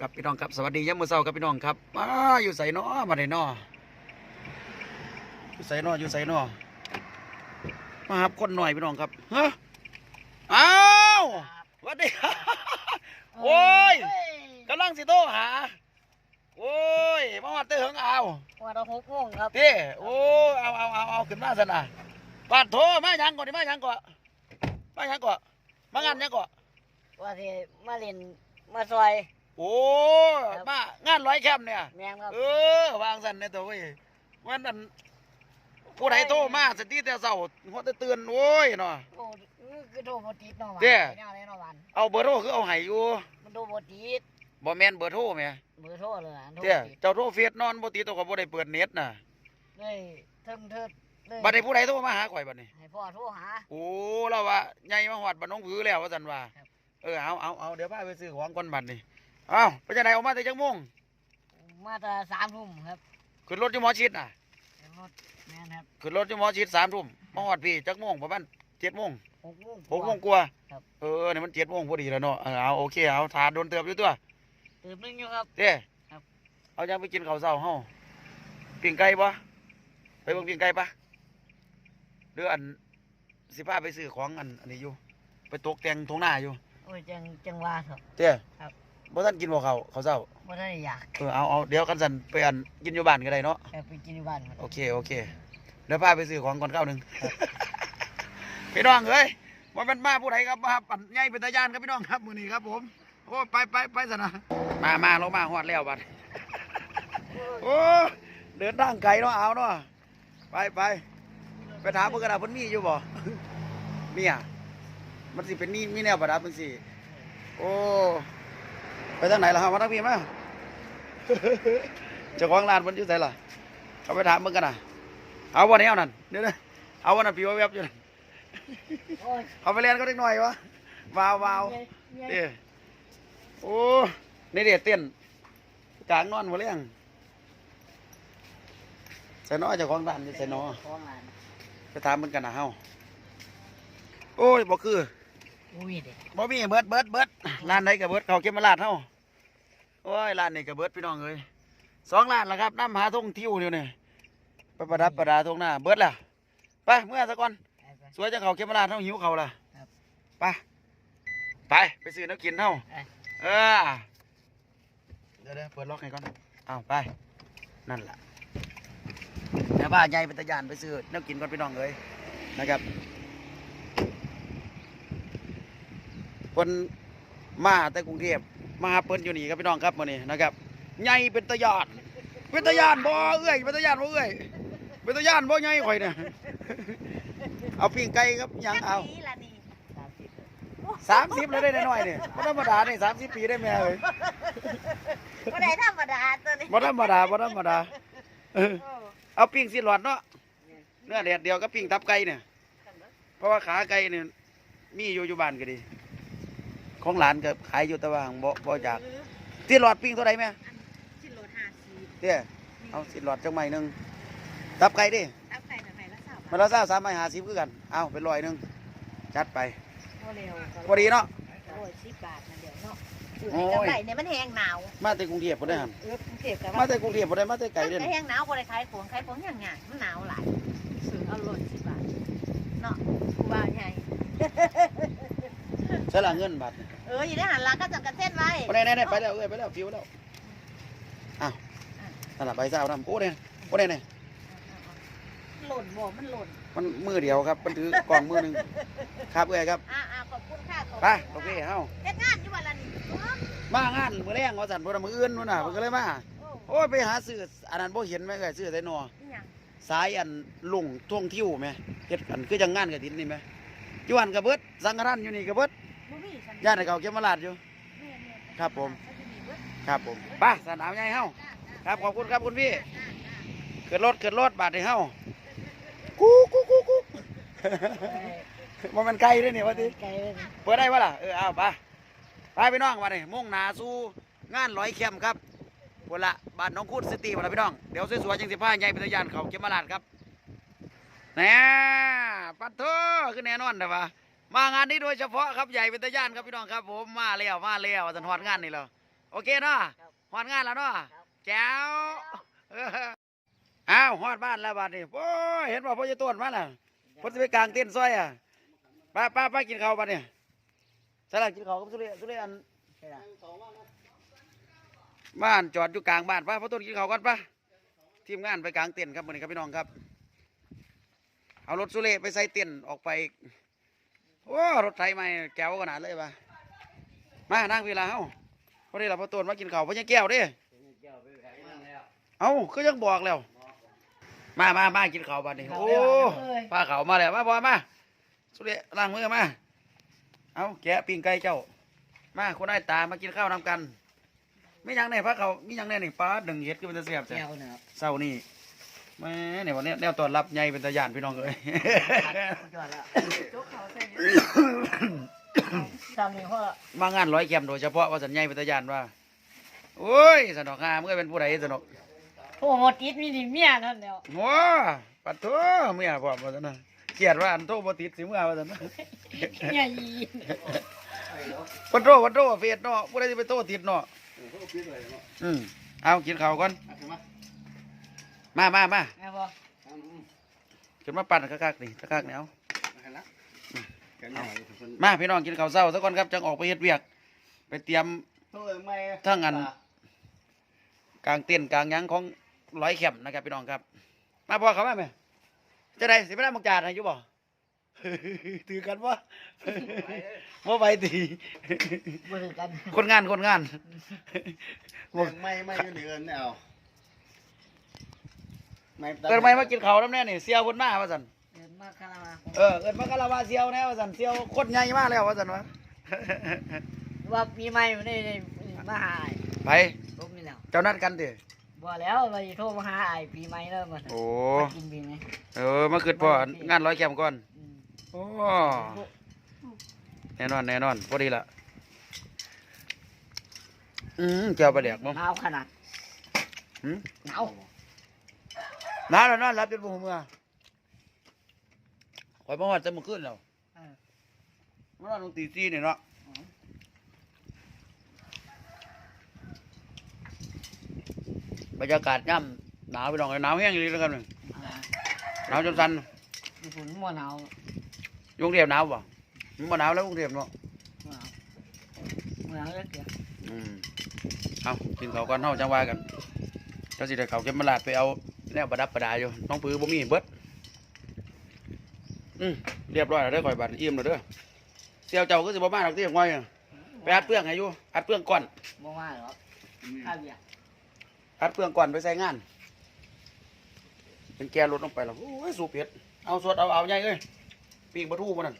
กับพี่น้องครับสวัสดียามมื้อเช้าครับพี่น้องครับมาอยู่ไสน้อมาได้น้ออยู่ไสน้ออยู่ไสน้อมาครับคนหน่อยพี่น้องครับฮะอ้าวสวัสดีครับโอ้ยกำลังสิโทรหาโอ้ยมาวัดเตอเหิงเอาวันละหกโมงครับเต้โอ้เอาเอาเอาเอาขึ้นมาสนะปาดโทมาหยังก่อนดิมาหยังก่อนมาหยังก่อนมางานหยังก่อนว่าสิมาเล่นมาซอย โอ้มางานร้อยแคมป์เนี่ย แมงครับ เออวางสันเนี่ยตัวเว้ยวันนั้นผู้ใดโทรมาสติแต่เช้าหัวแต่เตือนโอ้ยเนาะ โอ้นี่คือโทรบ่ติดเนาะวันเจ้ไปงานเลยเนาะวันเอาเบอร์โทรคือเอาให้อยู่มันโทรบ่ติดบ่แม่นเบอร์โทรแหม่เบอร์โทรเลยอะโทรเจ้ติดเจ้าโทรเฟซนอนบ่ติดตัวก็บ่ได้เปิดเน็ตน่ะเลยเทิงเทิดเลยบัดนี้ผู้ใดโทรมาหาข่อยบัดนี้ ให้พ่อโทรหา โอ้เราว่าใหญ่มาหอดบ้านน้องผือแล้วว่าสันว่า ครับ เออเอาเอาเอาเดี๋ยวพาไปซื้อของก่อนบัดนี่เอาไปจะไหนออกมาแต่จังม่วงมาแต่สามทุ่มครับขึ้นรถอยู่หมอชิดน่ะเดี๋ยวรถแม่นครับขึ้นรถอยู่หมอชิดสามทุ่มมาหอดพี่จักม่วงประมาณเจ็ดโมงหกโมงหกโมงกว่าครับเออเนี่ยมันเจ็ดโมงพอดีแล้วเนาะเออเอาโอเคเอาทานโดนเติบอยู่ตัวตื่นนึงอยู่ครับเด้ครับเอายังไปกินข้าวเช้าเฮาปิ้งไก่ปะไปเบิ่งปิ้งไก่ปะเรืออันสิพาไปซื้อของอันอันนี้อยู่ ไปตกแต่งทงหน้าอยู่โอ้ยจังจังว่าครับเด้ครับ บ่ทันกินบ่เขาวข้าวเช้าบ่ได้อยากเออเอาเอาเดี๋ยวกันสันไปอันกินอยู่บ้านก็ได้เนาะแอบไปกินที่บ้านครับโอเคโอเคเดี๋ยวพาไปซื้อของก่อนข้าวหนึ่งพี่น้องเอ้ยว่ามันมาผู้ใดครับมาปั่นใหญ่เป็นตาญานครับพี่น้องครับมือนี้ครับผมโอ้ไปไปไปสนะมามาเรามาฮอดแล้วบัดโอ้เดินทางไกลเนาะเอาเนาะไปไปไปถามเพื่อนกระดาษเพิ่นมีอยู่บ่เนี่ยมันสิเป็นนี่มีแนวประดับมันสิโอ้ ไปทางไหนล่ะครับมาทางพี่มาเจ้าของร้านมันอยู่ไหนล่ะเขาไปถามมึงกันนะเอาวันนี้เอานั่นเดี๋ยวนะเอาวันนั้นพี่ว่าแวบอยู่นั่นโอ้ยเอาไปเรียนก็ได้หน่อยวะวาววาวเย้เย้เด้โอ้นี่เด็ดเต้นกลางนอนหมดเลยยังใส่น้อเจ้าของร้านนี่ใส่น้อของร้านไปถามมึงกันนะเฮาโอ้ยบ่คืออุ้ยเด็กบ่มีเบิดเบิดเบิด ร้านไหนกับเบิดเขาเก็บมาลาดเฮาโอ้ยร้านนี้กับเบิดพี่น้องเอ้ยสองร้านแล้วครับน้ำหาทงทิวเดียวนี่ไปประดับประดาทงหน้าเบิดแล้วไปเมื่อสักก่อนไปไปสวยจะเขาเก็บมาลาดเฮาหิวเขาล่ะครับไปไปไปซื้อน้ำกินเฮาไปเออเดี๋ยวเดี๋ยวเปิดล็อกให้ก่อนเอาไปนั่นล่ะแม่บ้านใหญ่เป็นตะยานไปซื้อน้ำกินก่อนพี่น้องเอ้ยนะครับเพิ่น มาแต่กรุงเทพมาหาเปิ้นอยู่นี่ครับพี่น้องครับมื้อนี้นะครับใหญ่เป็นตะยานเป็นตะยานบ่เอ้ยเป็นตะยานบ่เอ้ยเป็นตะยานบ่ใหญ่ข่อยเนี่ยเอาปิ้งไก่ครับหยังเอานี่ละนี่สามสิบแล้วได้น้อยๆนี่บ่ธรรมดานี่สามสิบปีได้แม่เอ้ยบ่ได้ธรรมดาตัวนี้บ่ธรรมดาบ่ธรรมดาเออเอาปิ้งสิหลอดเนาะเนื้อแดดเดียวก็ปิ้งตับไก่เนี่ยเพราะว่าขาไก่เนี่ยมีอยู่อยู่บ้านก็ดี ของหลานก็ขายอยู่แต่ว่าหั่งบ่บ่จากสิหลอดปิ้งเท่าไหร่แม่ชิ้นโลห้าสิบเด้อเอาสิหลอดจังใหม่หนึงตับไก่ดิเอาไก่หน่อยไหมละสาวมาแล้วซ่าสามไม้หาสิบคือกัน เอาเป็นร้อยหนึงจัดไปโมเร็วพอดีเนาะโอ้ยสิบบาทนะเดี๋ยวเนาะโอ้ยไก่เนี่ยมันแห้งหนาว มาแต่กรุงเทพบ่ได้หั่นเออกรุงเทพกับมาแต่กรุงเทพบ่ได้มาแต่ไกลเด้อไก่นี่แห้งหนาวบ่ได้ขายของขายของอย่างงานมันหนาวหลายซื้อเอาโลดสิบบาทเนาะกูว่าไงใช้ละเงินบาทนี่ เอออยู่ในหันหลังก็จังกันเส้นไว้บ่ได้ๆๆไปแล้วเอ้ยไปแล้วฟิวแล้วอ้าวนั่นล่ะใบซาวนำโอ้เนี่ยโอ้เนี่ยเนี่ยหล่นบ่มันหล่นมันมือเดียวครับ มันถือกล่องมือหนึ่งครับเอ้ยครับอ่าอ่าขอบคุณค่ะขอบไปคุณโอเคเฮาเฮ็ดงานอยู่วันละนี่มางานมื้อแรงว่าสั่นบ่ได้มื้ออื่นนู่นน่ะเพิ่นก็เลยมาโอ้โอ้ยไปหาซื้ออันนั้นบ่เห็นแม่ก็ซื้อไสหนอยหยังสายอันลุงท่วงทิวแม่เฮ็ดอันคือจังงานกฐินนี่แม่อยู่อันก็เบิดสังฆทานอยู่นี่ก็เบิดบ่มีสั ญาติเขาเก็บมาลาดอยู่ ครับผม ครับผมไปสนามใหญ่เฮาครับขอบคุณครับคุณพี่เกิดรถเกิดรถบาดให้เฮากูกูกูกูบ่แมันไกลด้อนี่ว่าติไกลเปิดได้ปะล่ะเออเอาไปไปพี่น้องมาเลยมุ่งหนาสู่งานร้อยเข้มครับพนละบ้านน้องคูดซิตี้พนละพี่น้องเดี๋ยวสวยๆจังสิผ้าใหญ่เป็นตะยานเขาเก็บมาลาดครับแหน่ปัดเถอะคือแน่นอนแต่ว่า มางานนี้โดยเฉพาะครับใหญ่เป็นตะยานครับพี่น้องครับ ผมมาแล้วมาแล้วสันหอดงานนี่แล้วโอเคเนาะครับฮอดงานแล้วเนาะครับแจ๋วเอออ้าวฮอดบ้านแล้วบัดนี้โอ้ยเห็นว่าพ่อจะต้นมาแล้วพ่อจะไปกลางเต้นท์ซอยอะป้าป้าป้ากินข้าวบัดนี้สลักกินข้าวกับสุเรสุเรอันใช่ละบ้านจอดอยู่กลางบ้านป้าพ่อต้นกินข้าวก่อนป้าทีมงานไปกลางเต็นท์ครับมื้อนี้ครับพี่น้องครับ เอารถสุเรไปใส่เต็นท์ออกไป โอ้รถไถใหม่แก้วขนาดเลยป่ะมานั่งเวลาเฮาพอดีเราพ่อต้นมากินข้าวพ่อยังแก้วเด้เอาก็ยังบอกแล้ว มามามากินข้าวบัดนี้โอ้ปลาเขาวมาแล้วมาบอยมาสุดเดล้างมือมาเอาแกะปิ้งไก่เจ้า มาคนได้ตามากินข้าวนำกันไม่ยังในพระเขามียังในนี่ปลาดึงเห็ดก็เป็นตะเสียบแก้ใช่วนะครับเศร้านี่ แม่เนี่ยวันนี้แนวตอนรับใหญ่เป็นตะยานพี่น้องเอ้ยยอดแล้วจุกเขาใส่ทำนี่เพราะมางานร้อยแคมโดยเฉพาะว่าสัญญาเป็นตะยานว่าโอ้ยสนอกงามเมื่อเป็นผู้ใดสนอกโอ้โหติดมีนี่เมียนั่นแล้วโอ้ปัดโถเมียพร้อมว่าซั่นนะเกลียดว่าอันโตบ่ติดสิเมื่อว่าซั่นนะเมียยีปัดโถปัดโถเฟซเนาะผู้ใดสิไปโตติดเนาะอืมเอากินข้าวก่อน มามามาแม่บอกขึ้นมาปั่นคักๆนี่คักๆนี่เอามาพี่น้องกินข้าวเช้าซะก่อนครับจังออกไปเฮ็ดเวียก ไปเตรียมทั้งอันกลางเต็นท์กลางหยังของร้อยแคมป์นะครับพี่น้องครับ มาพอเขามาไหมจะได้สิไปได้มังจาดให้อยู่บ่ถือกันวะว่าไปตีบ่ถือกันคนงานคนงานไม่ไม่ไม่เดือนเนี่ยเอาไม่ เกิดไม่มากินข้าวน้ำแน่นี่เสียวคนมาว่าสันเดินมาคารามาเออเกิดมาคาราวาเสียวแน่ว่าสันเสียวคนใหญ่มากแล้วว่าสันวะ ว่าปีใหม่ไม่ได้มาหาอ้ายไปรูปนี่แล้วเจ้านัดกันดิบ่แล้วไปโทรมาหาไอ้ายปีใหม่แล้วมาโอ้มากินปีไหมเออมาคืดพ่องานร้อยแคมก่อนอืมโอ้แน่นอนแน่นอนพอดีละอืมเจ้าประเดี๋ยวมั้งหนาวขนาดหืมหนาว น้าแล้วนอนรับจนบุ้งเมื่อคอยมาหอดจะมาขึ้นแล้วเออมานอนตรงตีซีนี่เนาะบรรยากาศย่ำหนาวไปลองเลยหนาวแห้งเลยแล้วกันหนึ่งอ่าหนาวจนสั่นญี่ปุ่นมัวหนาวกรุงเทพหนาวป่ะมันบ่หนาวแล้วกรุงเทพเนาะหนาวหนาวแล้วเดี๋ยวอืมเอากินข้าวก่อนเฮาจังว่ากันเจ้าสิได้ข้าวเก็บมาลาดไปเอา แนวประดับประดาอยู่น้องปือบ่มีเบิดอืมเรียบร้อยแล้วเด้อข่อยบัดอิ่มแล้วเด้อเสี่ยวเจ้าก็สิบ่มาดอกเตี้ยง่อยอะไปอัดเปลืองให้อยู่อัดเปลืองก่อนบ่มาหรอกข้าวเบียร์อัดเปลืองก่อนไปใส่งาน เป็นแกรถลงไปแล้วโอ้ยสูบเผ็ดเอาสวดเอาเอาใหญ่เอ้ยปีกปลาทูมันนั่น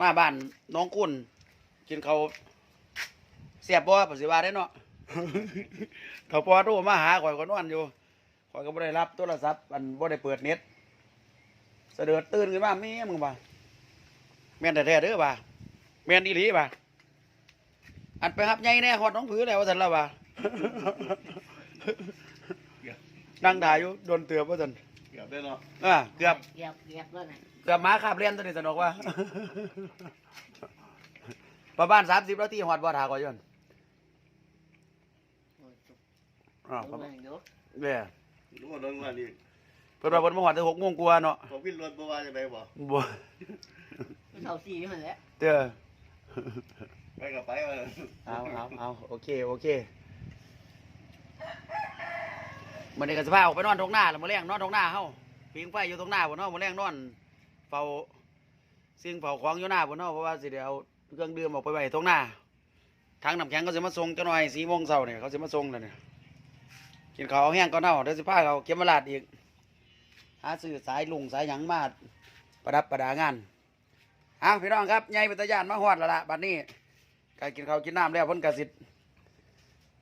มาบ้านน้องกุนกินเขาวเสียบบ่ปัสสิว่าได้เนาะ เขาพอโทรมาหาข่อยก็นอนอยู่ข่อยก็บ่ได้รับโทรศัพท์อันบ่ได้เปิดเน็ตเสด็จตื่นขึ้นมาแม่มึงบ่าแม่นแท้ๆเด้อบ่าแม่นอีหลีบ่าอันไปรับใหญ่แน่ฮอดน้องผือแล้วว่าซั่นล่ะบ่านั่งถ่ายอยู่โดนเตือบว่าซั่นเกือบได้เนาะอ่าเกือบเกือบเกือบแล้วนะเกือบหมาคาบเรียนตัวนี้สนุกว่าประมาณ30นาทีฮอดบ่ถาก่อนอยู่นั่น โอ้ยจุก อ่าประเบิ่มาณงเดี๋ยวเด้อรู้ว่าโดนว่านี่เพิ่นว่าเพิ่นมาฮอดแต่6โมงกว่าเนาะผมวิ่งรถบ่ว่าจะไปบ่บ่เท่าสี่มันแหละเด้อไปกับไปว่าเอาเอาเอาโอเคโอเคมันนี้ก็สภาพออกไปนอนตรงหน้าแล้วมาแรงนอนตรงหน้าเฮาพิงไฟอยู่ตรงหน้าบนเฮามาแรงนอนเฝ้าสิ่งเฝ้าของอยู่หน้าบนเฮาเพราะว่าสิเดี๋ยวเอาเครื่องดื่มออกไปไว้ตรงหน้าทางน้ำแข็งก็จะมาส่งจังหน่อยสี่โมงเช้าเนี่ยเขาจะมาส่งแล้วเนี่ย กินข้าวเอาแห้งก่อนเฮาเดี๋ยวสิพาเขาเก็บมาลาดอีก หาซื้อสายลุงสายหยังมาประดับประดางานอ้าวพี่น้องครับใหญ่เป็นตะยานมาฮอดแล้วล่ะบัดนี้การกินข้าวกินน้ำแล้วพ้นกสิทธิ์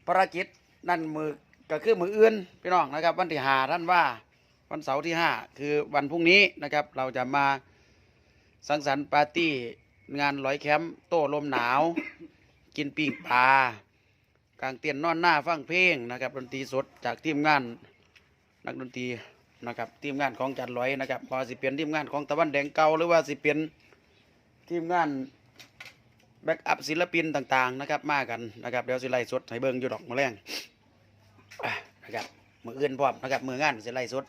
ภารกิจนั่นมือก็คือมืออื่นพี่น้องนะครับ วันที่หาท่านว่าวันเสาร์ที่ห้าคือวันพรุ่งนี้นะครับ เราจะมาสังสรรค์ปาร์ตี้งานร้อยแคมป์โต้ลมหนาว กินปิ้งปลา กลางเตียนนอนหน้าฟังเพลงนะครับดนตรีสดจากทีมงานนักดนตรีนะครับทีมงานของจันร้อยนะครับพอสิเปลี่ยนทีมงานของตะวันแดงเก่าหรือว่าสิเปลี่ยนทีมงานแบ็กอัพศิลปินต่างๆนะครับมากันนะครับเดี๋ยวสิไล่สดให้เบิ่งอยู่ดอกมื้อแรงนะครับมืออื่นพร้อมนะครับมืองานสิไล่สด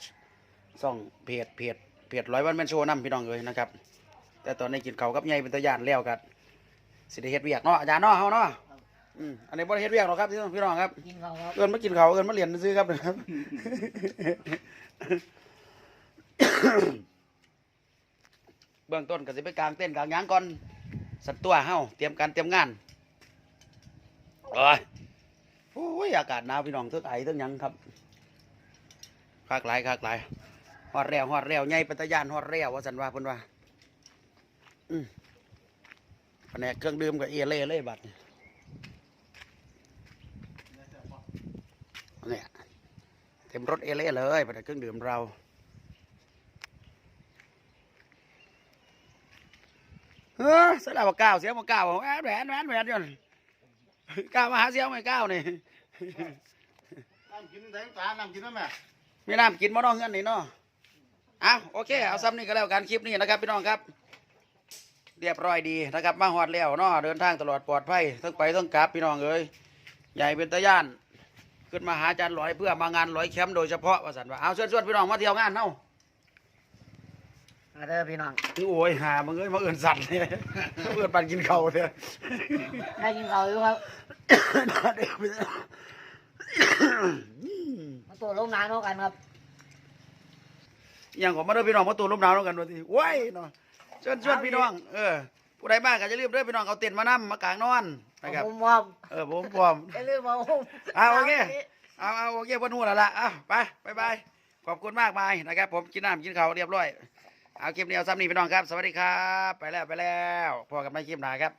ซ่องเพจเพจเพจร้อยวันแมนโชว์นํพี่น้องเอ้ยนะครับแต่ตอนนี้กินเขากับใหญ่เป็นตะยานแล้วกันสิได้เฮ็ดเวียกเนาะอาจารย์เนาะเฮาเนาะ อืมอันนี้บ่ได้เฮ็ดเวียกหรอกครับพี่น้องพี่น้องครับ กินเขาครับเอินมากินเขาวเอินมาเรียนซื้อครับนะครับ เบื้องต้นก็สิไปกลางเต้นท์กลางหยางก่อน สัตว์ตัวเฮาเตรียมการเตรียมงานโอ้ยโอ้ยอากาศหนาวพี่น้องเทึกไอเทึกหยังครับคากหลายคากหลายฮอดแล้วฮอดแล้วใหญ่ปัตยานฮอดแล้วว่าสันว่าเพิ่นว่า อืมแผนกเครื่องดื่มกับเอเล่เลยบัดนี้ เนี่ยเต็มรถเอเล่เลยไปเครื่องดื่มเราเฮ้อสลับก้าวเสียมาก้าวแหวนแหวนแหวนแหวนจนก้าวมาหาเสียงไม่ก้าวนี่น้ำกินแทงตาน้ำกินนั่นแม่มีน้ำกินมาน้องเงินนี่เนาะอะโอเคเอาซ้ำนี่ก็แล้วกันคลิปนี้นะครับพี่น้องครับ เรียบร้อยดีนะครับมาหอดแล้วเนาะเดินทางตลอดปลอดภัยทั้งไปทั้งกลับพี่น้องเอ้ยใหญ่เป็นตะย่าน ขึ้นมาหาอาจารย์ลอยเพื่อมางานลอยแคมป์โดยเฉพาะว่าสันว่าเอาชวนชวนพี่น้องมาเที่ยวงานเนาะมาเด้อพี่น้องโอ้ยหามึงเอ้ยมาเอื่นสัตว์เนี่ยมาเอื่นปันกินเขาวเนี่ยได้กินเขาอยู่ครับเดี๋ยวไปมาตัวลงน้ำเท่ากันครับอย่างของมาเด้อพี่น้องมาตูนลมหนาวแล้วกันดูสิว้ายเนาะชวนชวนพี่น้อง เออ ผู้ใดมากก็จะรีบเด้อพี่น้องเอาเต็นท์มานํมากางนอนนะครับผมว่าเออผมพร้อมอย่าลืมมาผมเอาโอเคเอาเอาโอเคบนหัวแล้วล่ะเอาไปบายบายขอบคุณมากมายนะครับ ผมกินน้ำกินข้าวเรียบร้อยเอาคลิปนี้เอาซ้ำนี้พี่น้องครับ สวัสดีครับ ไปแล้วไปแล้วพอกันไม่คลิปหนาครับ